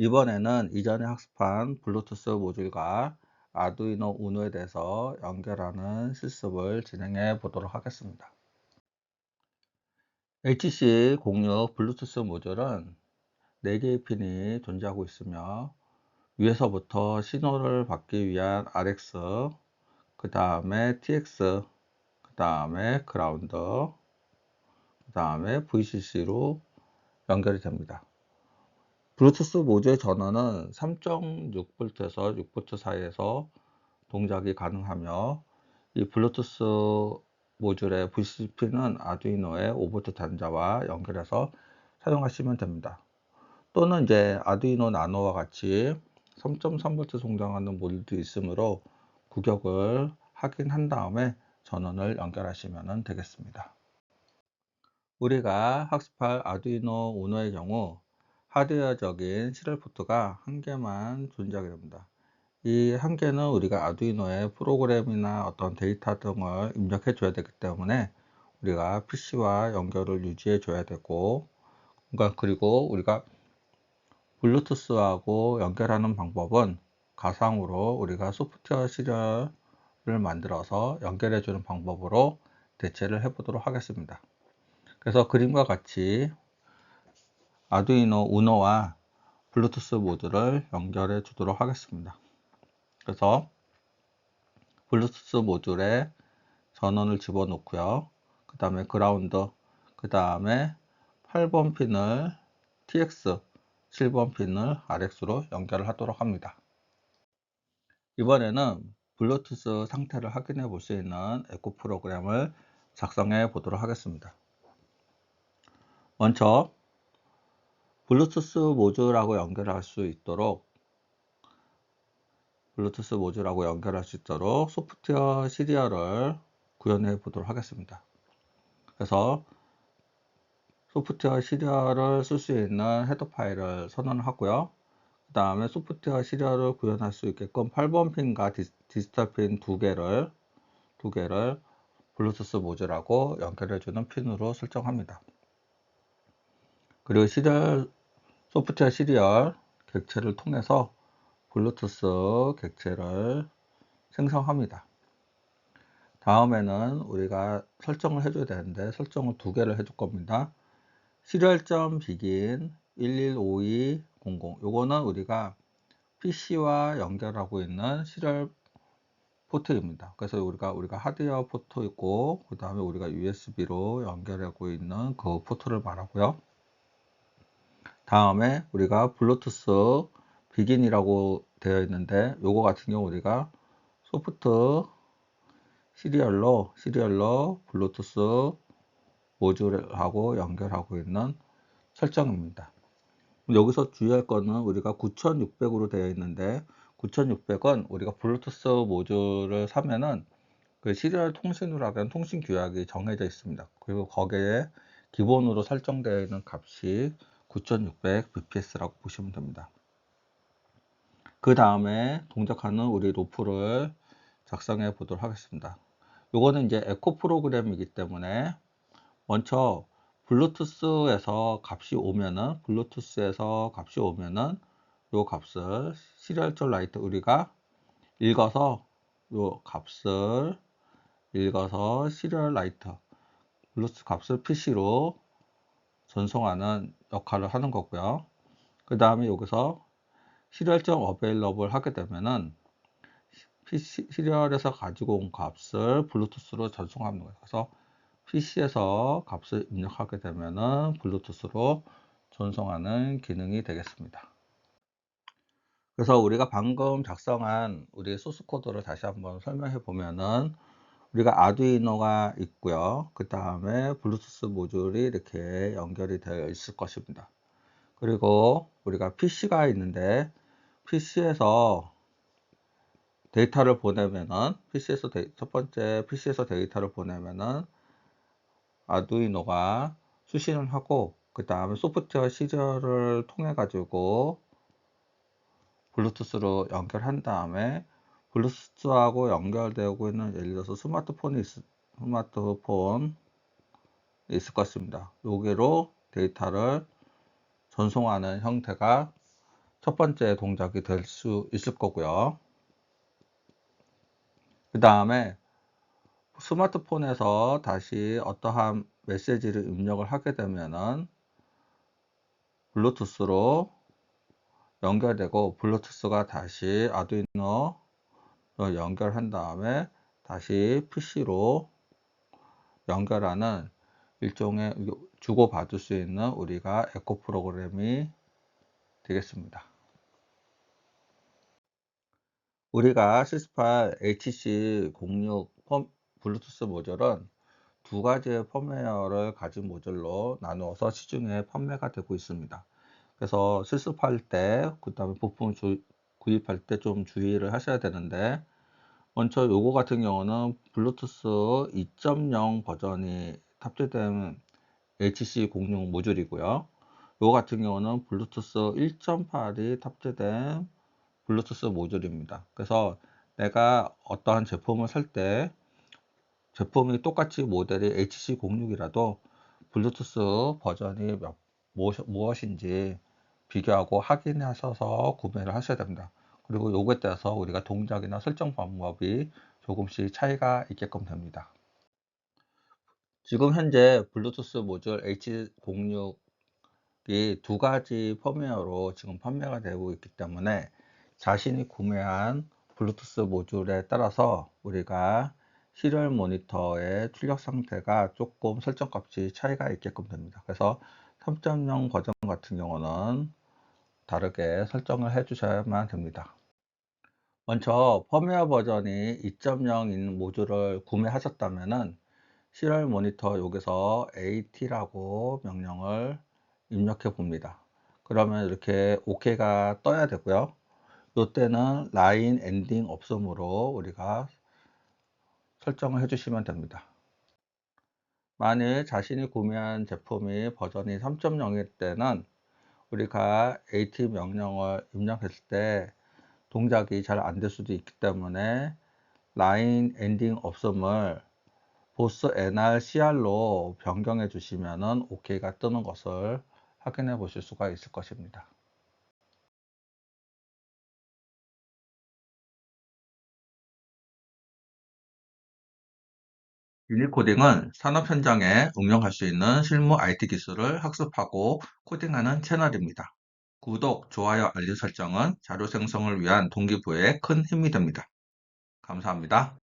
이번에는 이전에 학습한 블루투스 모듈과 아두이노 우노에 대해서 연결하는 실습을 진행해 보도록 하겠습니다. HC06 블루투스 모듈은 4개의 핀이 존재하고 있으며 위에서부터 신호를 받기 위한 RX, 그 다음에 TX, 그 다음에 그라운드, 그 다음에 VCC로 연결이 됩니다. 블루투스 모듈 전원은 3.6V에서 6V 사이에서 동작이 가능하며 이 블루투스 모듈의 VCP는 아두이노의 5V 단자와 연결해서 사용하시면 됩니다. 또는 이제 아두이노 나노와 같이 3.3V 성장하는 모듈도 있으므로 구격을 확인한 다음에 전원을 연결하시면 되겠습니다. 우리가 학습할 아두이노 우노의 경우 하드웨어적인 시리얼 포트가 한 개만 존재하게 됩니다. 이 한 개는 우리가 아두이노에 프로그램이나 어떤 데이터 등을 입력해 줘야 되기 때문에 우리가 PC와 연결을 유지해 줘야 되고 그러니까 그리고 우리가 블루투스하고 연결하는 방법은 가상으로 우리가 소프트웨어 시리얼을 만들어서 연결해 주는 방법으로 대체를 해 보도록 하겠습니다. 그래서 그림과 같이 아두이노 우노와 블루투스 모듈을 연결해 주도록 하겠습니다. 그래서 블루투스 모듈에 전원을 집어넣고요. 그 다음에 그라운드, 그 다음에 8번 핀을 TX, 7번 핀을 RX로 연결을 하도록 합니다. 이번에는 블루투스 상태를 확인해 볼 수 있는 에코 프로그램을 작성해 보도록 하겠습니다. 먼저 블루투스 모듈하고 연결할 수 있도록 블루투스 모듈하고 연결할 수 있도록 소프트웨어 시리얼을 구현해 보도록 하겠습니다. 그래서 소프트웨어 시리얼을 쓸 수 있는 헤더 파일을 선언하고요. 그 다음에 소프트웨어 시리얼을 구현할 수 있게끔 8번 핀과 디지털 핀 두 개를 두 개를 블루투스 모듈하고 연결해주는 핀으로 설정합니다. 그리고 시리얼 소프트웨어 시리얼 객체를 통해서 블루투스 객체를 생성합니다. 다음에는 우리가 설정을 해줘야 되는데 설정을 두 개를 해줄 겁니다. 시리얼점 begin 115200 요거는 우리가 PC와 연결하고 있는 시리얼 포트입니다. 그래서 우리가 우리가 하드웨어 포트 있고 그 다음에 우리가 USB로 연결하고 있는 그 포트를 말하고요. 다음에 우리가 블루투스 비긴이라고 되어 있는데 요거 같은 경우 우리가 소프트 시리얼로 시리얼로 블루투스 모듈하고 연결하고 있는 설정입니다. 여기서 주의할 거는 우리가 9600으로 되어 있는데 9600은 우리가 블루투스 모듈을 사면은 그 시리얼 통신으로 하는 통신 규약이 정해져 있습니다. 그리고 거기에 기본으로 설정되어 있는 값이 9600 bps라고 보시면 됩니다. 그 다음에 동작하는 우리 로프를 작성해 보도록 하겠습니다. 요거는 이제 에코 프로그램이기 때문에 먼저 블루투스에서 값이 오면은 블루투스에서 값이 오면은 요 값을 시리얼적 라이트 우리가 읽어서 요 값을 읽어서 시리얼 라이트 블루투스 값을 PC로 전송하는 역할을 하는 거고요. 그 다음에 여기서 시리얼점 어베일러블 하게 되면은 시리얼에서 가지고 온 값을 블루투스로 전송하는 거예요. 그래서 PC에서 값을 입력하게 되면은 블루투스로 전송하는 기능이 되겠습니다. 그래서 우리가 방금 작성한 우리 소스 코드를 다시 한번 설명해 보면은 우리가 아두이노가 있고요. 그 다음에 블루투스 모듈이 이렇게 연결이 되어 있을 것입니다. 그리고 우리가 PC가 있는데 PC에서 데이터를 보내면은 PC에서 데이, 첫 번째 PC에서 데이터를 보내면은 아두이노가 수신을 하고 그 다음에 소프트웨어 시절을 통해 가지고 블루투스로 연결한 다음에 블루투스하고 연결되고 있는 예를 들어서 스마트폰이 있, 스마트폰 있을 것입니다. 여기로 데이터를 전송하는 형태가 첫 번째 동작이 될 수 있을 거고요. 그 다음에 스마트폰에서 다시 어떠한 메시지를 입력을 하게 되면은 블루투스로 연결되고 블루투스가 다시 아두이노 연결한 다음에 다시 PC로 연결하는 일종의 주고받을 수 있는 우리가 에코 프로그램이 되겠습니다. 우리가 시스팔 HC06 블루투스 모듈은 두 가지의 펌웨어를 가진 모듈로 나누어서 시중에 판매가 되고 있습니다. 그래서 실습할 때, 그 다음에 부품 주, 구입할 때 좀 주의를 하셔야 되는데, 먼저 요거 같은 경우는 블루투스 2.0 버전이 탑재된 HC06 모듈이고요. 요거 같은 경우는 블루투스 1.8이 탑재된 블루투스 모듈입니다. 그래서 내가 어떠한 제품을 살 때 제품이 똑같이 모델이 HC06이라도 블루투스 버전이 몇, 무엇인지 비교하고 확인하셔서 구매를 하셔야 됩니다. 그리고 요거에 따라서 우리가 동작이나 설정 방법이 조금씩 차이가 있게끔 됩니다. 지금 현재 블루투스 모듈 H06이 두 가지 펌웨어로 지금 판매가 되고 있기 때문에 자신이 구매한 블루투스 모듈에 따라서 우리가 시리얼 모니터의 출력 상태가 조금 설정 값이 차이가 있게끔 됩니다. 그래서 3.0 버전 같은 경우는 다르게 설정을 해 주셔야만 됩니다. 먼저 펌웨어 버전이 2.0인 모듈을 구매하셨다면은 시리얼 모니터 여기서 AT라고 명령을 입력해 봅니다. 그러면 이렇게 OK가 떠야 되고요. 이때는 라인 엔딩 없음으로 우리가 설정을 해주시면 됩니다. 만일 자신이 구매한 제품이 버전이 3.0일 때는 우리가 AT 명령을 입력했을 때 동작이 잘 안 될 수도 있기 때문에 라인 엔딩 없음을 보스 NR CR로 변경해 주시면 OK가 뜨는 것을 확인해 보실 수가 있을 것입니다. 유니코딩은 산업 현장에 응용할 수 있는 실무 IT 기술을 학습하고 코딩하는 채널입니다. 구독, 좋아요, 알림 설정은 자료 생성을 위한 동기부여에 큰 힘이 됩니다. 감사합니다.